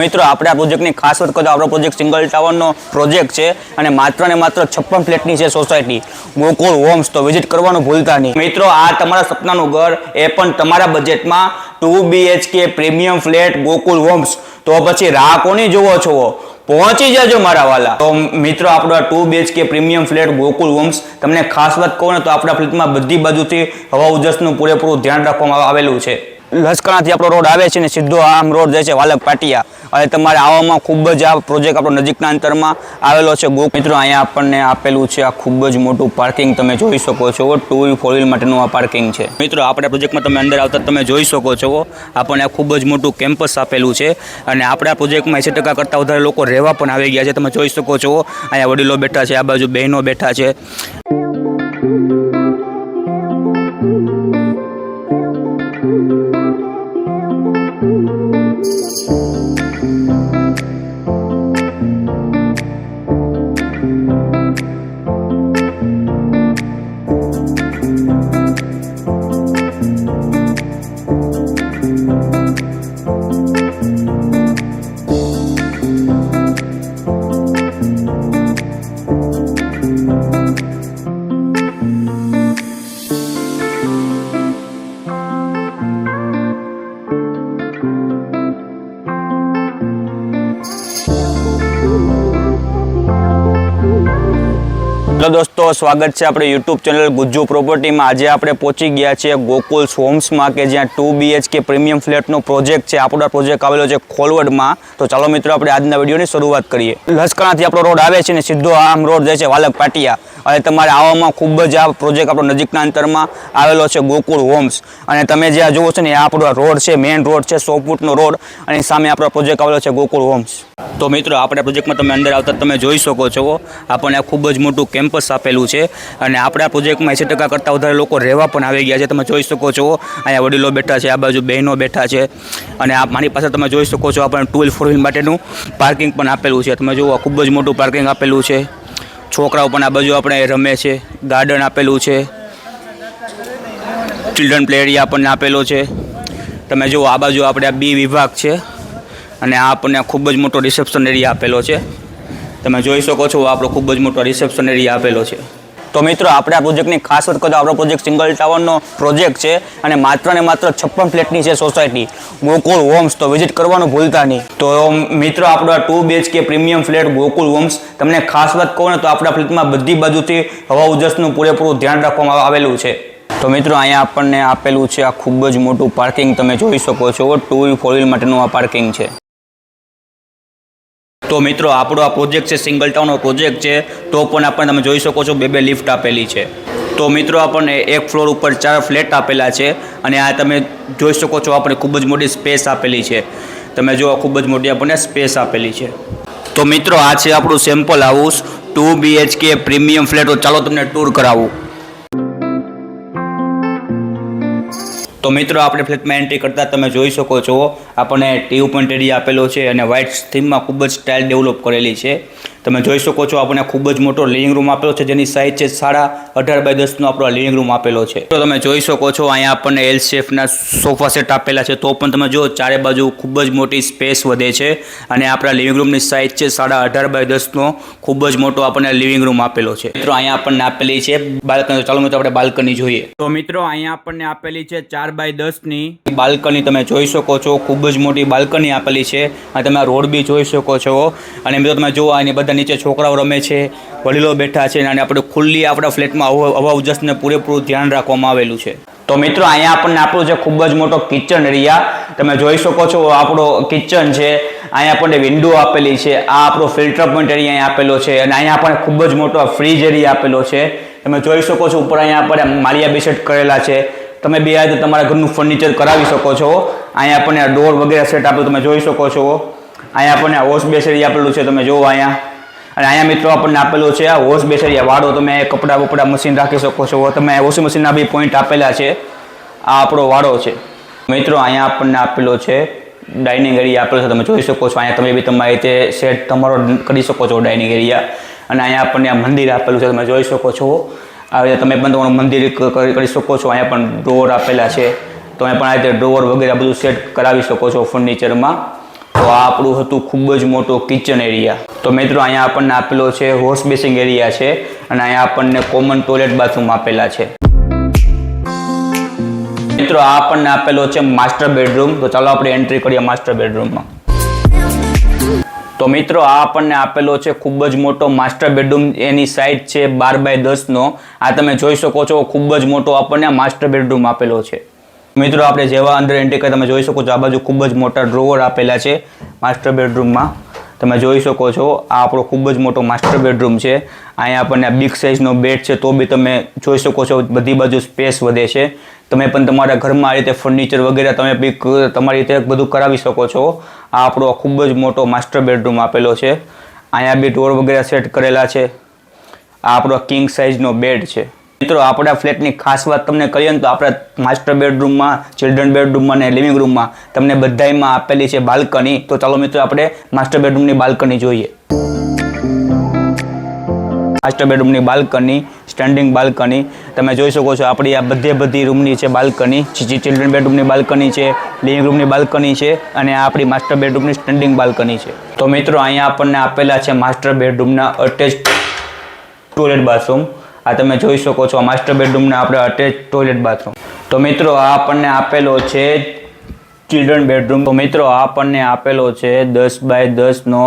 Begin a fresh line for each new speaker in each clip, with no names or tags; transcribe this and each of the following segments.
મિત્રો, આપણે આ પ્રોજેક્ટની ખાસ વાત કરીએ તો આપણો પ્રોજેક્ટ સિંગલ ટાવરનો પ્રોજેક્ટ છે અને માત્ર ને માત્ર છપ્પન ફ્લેટની છે સોસાયટી ગોકુળ હોમ્સ તો વિઝિટ કરવાનું ભૂલતા નહીં. મિત્રો, આ તમારા સપનાનું ઘર, એ પણ તમારા બજેટમાં two BHK premium flat Gokul homes તો પછી રાહ કોની જોવો છો? પહોંચી જજો મારા વાલા. તો મિત્રો, આપણો two BHK premium flat Gokul homes તમને ખાસ વાત કહું ને તો આપણા ફ્લેટમાં બધી બાજુથી હવા ઉજસનું પૂરેપૂરું ધ્યાન રાખવામાં આવેલું છે. લશ્કરાથી આપણો રોડ આવે છે ને સીધો આમ રોડ જાય છે વાલક પાટિયા. અને તમારે આવવામાં ખૂબ જ આ પ્રોજેક્ટ આપણો નજીકના અંતરમાં આવેલો છે. ગો મિત્રો, અહીંયા આપણને આપેલું છે આ ખૂબ જ મોટું પાર્કિંગ તમે જોઈ શકો છો. ટુ વ્હીલ, ફોર વ્હીલ માટેનું આ પાર્કિંગ છે. મિત્રો, આપણા પ્રોજેક્ટમાં તમે અંદર આવતા તમે જોઈ શકો છો. આપણને આ ખૂબ જ મોટું કેમ્પસ આપેલું છે. અને આપણા પ્રોજેક્ટમાં એંસી ટકા કરતાં વધારે લોકો રહેવા પણ આવી ગયા છે. તમે જોઈ શકો છો. અહીંયા વડીલો બેઠા છે, આ બાજુ બહેનો બેઠા છે. Los dos દોસ્તો સ્વાગત છે આપણે યુટ્યુબ ચેનલ ગુજ્જુ પ્રોપર્ટીમાં. આજે આપણે પહોંચી ગયા છીએ ગોકુલ હોમ્સમાં કે જ્યાં ટુ બીએચકે પ્રીમિયમ ફ્લેટનો પ્રોજેક્ટ છે, આપણો પ્રોજેક્ટ આવેલો છે ખોલવડમાં. તો ચાલો મિત્રો, આપણે આજના વિડીયોની શરૂઆત કરીએ. લશ્કરાથી આપણો રોડ આવે છે ને સીધો આમ રોડ જાય છે વાલક પાટિયા. અને તમારે આવવામાં ખૂબ જ આ પ્રોજેક્ટ આપણો નજીકના અંતરમાં આવેલો છે ગોકુળ હોમ્સ અને તમે જે આ જુઓ છો ને, એ આપણો રોડ છે મેઇન રોડ છે, સો ફૂટનો રોડ. અને સામે આપણો પ્રોજેક્ટ આવેલો છે ગોકુળ હોમ્સ તો મિત્રો, આપણા પ્રોજેક્ટમાં તમે અંદર આવતા તમે જોઈ શકો છો. આપણને ખૂબ જ મોટું કેમ્પસ આપેલું છે અને આપણા પ્રોજેક્ટમાં એંસી ટકા કરતાં વધારે લોકો રહેવા પણ આવી ગયા છે. તમે જોઈ શકો છો, અહીંયા વડીલો બેઠા છે, આ બાજુ બહેનો બેઠા છે અને આ મારી પાસે તમે જોઈ શકો છો આપણને ટુ ફોર વ્હીલ માટેનું પાર્કિંગ પણ આપેલું છે. તમે જુઓ ખૂબ જ મોટું પાર્કિંગ આપેલું છે. છોકરાઓ પણ આ બાજુ આપણે રમે છે, ગાર્ડન આપેલું છે. ચિલ્ડ્રન પ્લે એરિયા આપણને આપેલો છે. તમે જુઓ, આ બાજુ આપણે આ બી વિભાગ છે અને આ આપણને ખૂબ જ મોટો રિસેપ્શન એરિયા આપેલો છે. તમે જોઈ શકો છો, આપણો ખૂબ જ મોટો રિસેપ્શન એરિયા આપેલો છે. તો મિત્રો, આપણે આ પ્રોજેક્ટની ખાસ વાત કરીએ તો આપણો પ્રોજેક્ટ સિંગલ ટાવરનો પ્રોજેક્ટ છે અને માત્ર ને માત્ર છપ્પન ફ્લેટની છે સોસાયટી ગોકુળ હોમ્સ તો વિઝિટ કરવાનું ભૂલતા નહીં. તો મિત્રો, આપણો આ two BHK premium flat Gokul homes તમને ખાસ વાત કહું ને તો આપણા ફ્લેટમાં બધી બાજુથી હવા ઉજસનું પૂરેપૂરું ધ્યાન રાખવામાં આવેલું છે. તો મિત્રો, અહીંયા આપણને આપેલું છે આ ખૂબ જ મોટું પાર્કિંગ તમે જોઈ શકો છો. ટુ ફોર વ્હીલ માટેનું આ પાર્કિંગ છે. તો મિત્રો, આપણો આ પ્રોજેક્ટ છે સિંગલ ટાઉનનો પ્રોજેક્ટ છે. તો પણ આપણને તમે જોઈ શકો છો બે બે લિફ્ટ આપેલી છે. તો મિત્રો, આપણને એક ફ્લોર ઉપર ચાર ફ્લેટ આપેલા છે અને આ તમે જોઈ શકો છો, આપણે ખૂબ જ મોટી સ્પેસ આપેલી છે. તમે જો ખૂબ જ મોટી આપણને સ્પેસ આપેલી છે. તો મિત્રો, આ છે આપણું sample house two BHK premium flat ચાલો તમને ટૂર કરાવું. તો મિત્રો, આપણે ફ્લેટમાં એન્ટ્રી કરતાં તમે જોઈ શકો છો. આપણને ટીવ પોઈન્ટ એરિયા આપેલો છે અને વ્હાઇટ થીમમાં ખૂબ જ સ્ટાઇલ ડેવલપ કરેલી છે. તમે જોઈ શકો છો આપણને ખૂબ જ મોટો લિવિંગ રૂમ આપેલો છે, જેની સાઇઝ છે સાડા અઢાર બાય દસનો આપણો લિવિંગ રૂમ આપેલો છે. તો તમે જોઈ શકો છો, અહીંયા આપણને એલ શેફના સોફા સેટ આપેલા છે, તો પણ તમે જો ચારે બાજુ ખૂબ જ મોટી સ્પેસ વધે છે. અને આપણા લિવિંગ રૂમની સાઇઝ છે સાડા અઢાર બાય દસનો, ખૂબ જ મોટો આપણને લિવિંગ રૂમ આપેલો છે. મિત્રો, અહીંયા આપણને આપેલી છે બાલ્કની. ચાલો મિત્રો, આપણે બાલ્કની જોઈએ. તો મિત્રો, અહીંયા આપણને આપેલી છે ચાર બાય દસની. બાલ્કની તમે જોઈ શકો છો, ખૂબ જ મોટી બાલ્કની આપેલી છે. અને તમે રોડ બી જોઈ શકો છો. અને મિત્રો, તમે જુઓ એની બધા નીચે છોકરાઓ રમે છે, વડીલો બેઠા છે અને આપણે ખુલ્લી આપણા ફ્લેટમાં હવા ઉજસને પૂરેપૂરું ધ્યાન રાખવામાં આવેલું છે. તો મિત્રો, અહીંયા આપણને આપણો છે ખૂબ જ મોટો કિચન એરિયા તમે જોઈ શકો છો, આપણો કિચન છે. અહીંયા આપણને વિન્ડો આપેલી છે. આ આપણો ફિલ્ટર પોઈન્ટ એરિયા આપેલો છે અને અહીંયા આપણને ખૂબ જ મોટો ફ્રીજ એરિયા આપેલો છે. તમે જોઈ શકો છો, ઉપર અહીંયા આપણે માળિયા બેસેટ કરેલા છે. તમે બે આજે તમારા ઘરનું ફર્નિચર કરાવી શકો છો. અહીંયા આપણને ડોર વગેરે સેટ આપેલું તમે જોઈ શકો છો. અહીંયા આપણને વોશ બેસેરી આપેલું છે, તમે જુઓ અહીંયા. અને અહીંયા મિત્રો આપણને આપેલું છે આ વોશ બેસરિયા વાળો તમે કપડાં બપડા મશીન રાખી શકો છો. તમે વોશિંગ મશીનના બી પોઈન્ટ આપેલા છે. આ આપણો વાળો છે. મિત્રો, અહીંયા આપણને આપેલો છે ડાઇનિંગ એરિયા આપેલો છે. તમે જોઈ શકો છો, અહીંયા તમે બી તમારી રીતે સેટ તમારો કરી શકો છો ડાઇનિંગ એરિયા અને અહીંયા આપણને આ મંદિર આપેલું છે. તમે જોઈ શકો છો. આ રીતે તમે પણ તમારું મંદિર કરી શકો છો. અહીંયા પણ ડોર આપેલા છે. તમે પણ આ રીતે ડોર વગેરે બધું સેટ કરાવી શકો છો ફર્નિચરમાં તો આ આપણું હતું ખૂબ જ મોટો કિચન એરિયા તો મિત્રો, અહીંયા આપણને આપેલો છે હોર્સ બેસિંગ એરિયા છે અને અહીંયા આપણને કોમન ટોયલેટ બાથરૂમ આપેલા છે. મિત્રો, આ આપણને આપેલો છે માસ્ટર બેડરૂમ તો ચાલો આપણે એન્ટ્રી કરીએ માસ્ટર બેડરૂમમાં તો મિત્રો, આ આપણને આપેલો છે ખૂબ જ મોટો માસ્ટર બેડરૂમ એની સાઇઝ છે બાર બાય દસનો. આ તમે જોઈ શકો છો, ખૂબ જ મોટો આપણને માસ્ટર બેડરૂમ આપેલો છે. મિત્રો, આપણે જેવા અંદર એન્ટ્રી તમે જોઈ શકો છો, આ બાજુ ખૂબ જ મોટા ડ્રોવર આપેલા છે માસ્ટર બેડરૂમમાં તમે જોઈ શકો છો, આ આપણો ખૂબ જ મોટો માસ્ટર બેડરૂમ છે. અહીંયા આપણને બિગ સાઇઝનો બેડ છે, તો બી તમે જોઈ શકો છો, બધી બાજુ સ્પેસ વધે છે. તમે પણ તમારા ઘરમાં આ રીતે ફર્નિચર વગેરે તમે બી તમારી રીતે બધું કરાવી શકો છો. આ આપણો ખૂબ જ મોટો માસ્ટર બેડરૂમ આપેલો છે. અહીંયા બી ડોર વગેરે સેટ કરેલા છે. આ આપણો કિંગ સાઇઝનો બેડ છે. મિત્રો, આપણા ફ્લેટની ખાસ વાત તમને કહીએ ને તો આપણા માસ્ટર બેડરૂમમાં, ચિલ્ડ્રન બેડરૂમમાં અને લિવિંગ રૂમમાં તમને બધામાં આપેલી છે બાલ્કની. તો ચાલો મિત્રો, આપણે માસ્ટર બેડરૂમની બાલ્કની જોઈએ. માસ્ટર બેડરૂમની બાલ્કની સ્ટેન્ડિંગ બાલ્કની. તમે જોઈ શકો છો, આપણી આ બધે બધી રૂમની છે બાલ્કની. ચિલ્ડ્રન બેડરૂમની બાલ્કની છે, લિવિંગ રૂમની બાલ્કની છે અને આ આપણી માસ્ટર બેડરૂમની સ્ટેન્ડિંગ બાલ્કની છે. તો મિત્રો, અહીંયા આપણને આપેલા છે માસ્ટર બેડરૂમના અટેચ ટોયલેટ બાથરૂમ આ તમે જોઈ શકો છો માસ્ટર બેડરૂમને આપણે અટેચ ટોયલેટ બાથરૂમ તો મિત્રો, આ આપણને આપેલો છે ચિલ્ડ્રન બેડરૂમ તો મિત્રો, આ આપણને આપેલો છે દસ બાય દસનો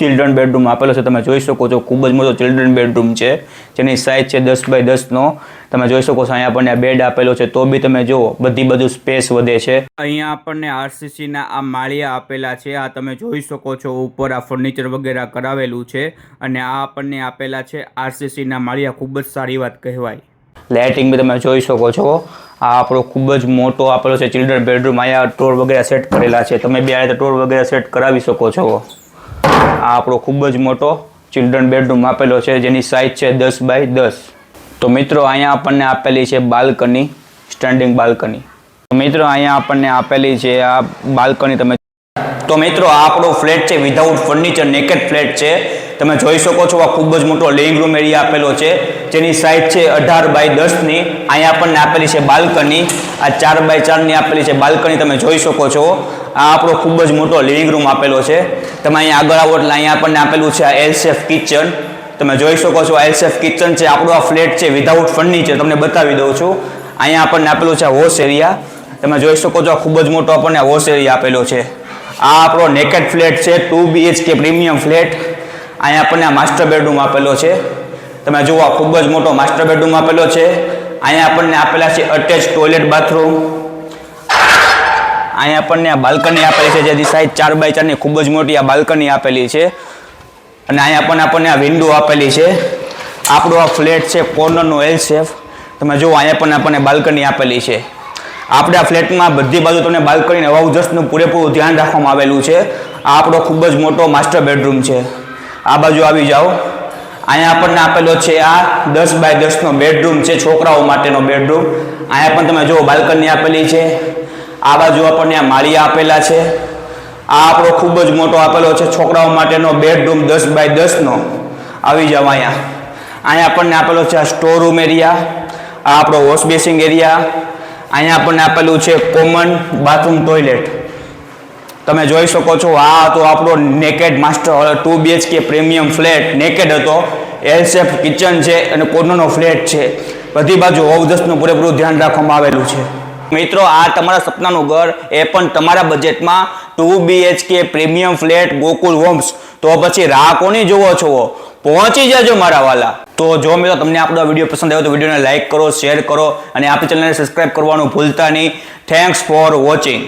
ચિલ્ડ્રન બેડરૂમ આપેલો છે. તમે જોઈ શકો છો ખૂબ જ મોટો ચિલ્ડ્રન બેડરૂમ છે. જેની સાઇઝ છે દસ બાય દસનો તમે જોઈ શકો છો અહીંયા આપણને બેડ આપેલો છે. તો બી તમે જુઓ બધી બધું સ્પેસ વધે છે. અહીંયા આપણને આરસીસીના આ માળિયા આપેલા છે. આ તમે જોઈ શકો છો ઉપર આ ફર્નિચર વગેરે કરાવેલું છે. અને આ આપણને આપેલા છે આરસીસીના માળિયા. ખૂબ જ સારી વાત કહેવાય. લાઇટિંગ બી તમે જોઈ શકો છો. આ આપણો ખૂબ જ મોટો આપેલો છે ચિલ્ડ્રન બેડરૂમ અહીંયા ટોર વગેરે સેટ કરેલા છે. તમે બે આ રીતે ટોર વગેરે સેટ કરાવી શકો છો. આ આપણો ખૂબ જ મોટો ચિલ્ડ્રન બેડરૂમ આપેલો છે, જેની સાઇઝ છે દસ બાય દસ. તો મિત્રો, અહીંયા આપણને આપેલી છે બાલ્કની સ્ટેન્ડિંગ બાલ્કની. તો મિત્રો, અહીંયા આપણને આપેલી છે આ બાલ્કની, તમે તો મિત્રો, આ આપણો ફ્લેટ છે વિધાઉટ ફર્નિચર નેકેડ ફ્લેટ છે. તમે જોઈ શકો છો, આ ખૂબ જ મોટો લિવિંગ રૂમ એરિયા આપેલો છે. જેની સાઇઝ છે અઢાર બાય દસની અહીંયા આપણને આપેલી છે બાલ્કની આ ચાર બાય ચારની આપેલી છે બાલ્કની તમે જોઈ શકો છો. આ આપણો ખૂબ જ મોટો લિવિંગ રૂમ આપેલો છે. તમે અહીંયા આગળ આવો એટલે અહીંયા આપણને આપેલું છે આ એલ શેફ કિચન તમે જોઈ શકો છો એલ શેફ કિચન છે. આપણો આ ફ્લેટ છે વિધાઉટ ફર્નિચર તમને બતાવી દઉં છું. અહીંયા આપણને આપેલું છે હોશ એરિયા તમે જોઈ શકો છો ખૂબ જ મોટો આપણને હોશ એરિયા આપેલો છે. આ આપણો નેકેડ ફ્લેટ છે ટુ બીએચકે પ્રીમિયમ ફ્લેટ અહીંયા આપણને આ માસ્ટર બેડરૂમ આપેલો છે. તમે જુઓ, આ ખૂબ જ મોટો માસ્ટર બેડરૂમ આપેલો છે. અહીંયા આપણને આપેલા છે અટેચ ટોયલેટ બાથરૂમ અહીંયા આપણને આ બાલ્કની આપેલી છે, જેની સાઈઝ ચાર બાય ચારની ખૂબ જ મોટી આ બાલ્કની આપેલી છે. અને અહીંયા પણ આપણને આ વિન્ડો આપેલી છે. આપણો આ ફ્લેટ છે કોર્નરનો એલ શેફ તમે જુઓ, અહીંયા પણ આપણને બાલ્કની આપેલી છે. આપણે આ ફ્લેટમાં બધી બાજુ તમને બાલ્કની હવા ઉજસનું પૂરેપૂરું ધ્યાન રાખવામાં આવેલું છે. આ આપણો ખૂબ જ મોટો માસ્ટર બેડરૂમ છે. આ બાજુ આવી જાઓ. અહીંયા આપણને આપેલો છે આ દસ બાય દસનો બેડરૂમ છે, છોકરાઓ માટેનો બેડરૂમ. અહીંયા પણ તમે જુઓ, બાલ્કની આપેલી છે. આ બાજુ આપણને આ માળિયા આપેલા છે. આ આપણો ખૂબ જ મોટો આપેલો છે છોકરાઓ માટેનો બેડરૂમ દસ બાય દસનો. આવી જાવ અહીંયા. અહીંયા આપણને આપેલો છે આ સ્ટોર રૂમ એરિયા. આ આપણો વોશ બેસિંગ એરિયા. અહીંયા આપણને આપેલું છે કોમન બાથરૂમ ટોયલેટ તમે જોઈ શકો છો, આ હતો આપણો naked master two BHK premium flat naked હતો. એલ શેપ કિચન છે અને કોર્નરનો ફ્લેટ છે. બધી બાજુ ઓવદસનું પૂરેપૂરું ધ્યાન રાખવામાં આવેલું છે. મિત્રો, આ તમારા સપનાનું ઘર, એ પણ તમારા બજેટમાં two BHK premium flat Gokul homes તો પછી રાહ કોની જોવો છો? પહોંચી જજો મારા વાલા. તો જો મિત્રો તમને આપણો વીડિયો પસંદ આવ્યો તો વિડીયોને લાઇક કરો, શેર કરો અને આપણી ચેનલને સબસ્ક્રાઇબ કરવાનું ભૂલતા નહીં. Thanks for watching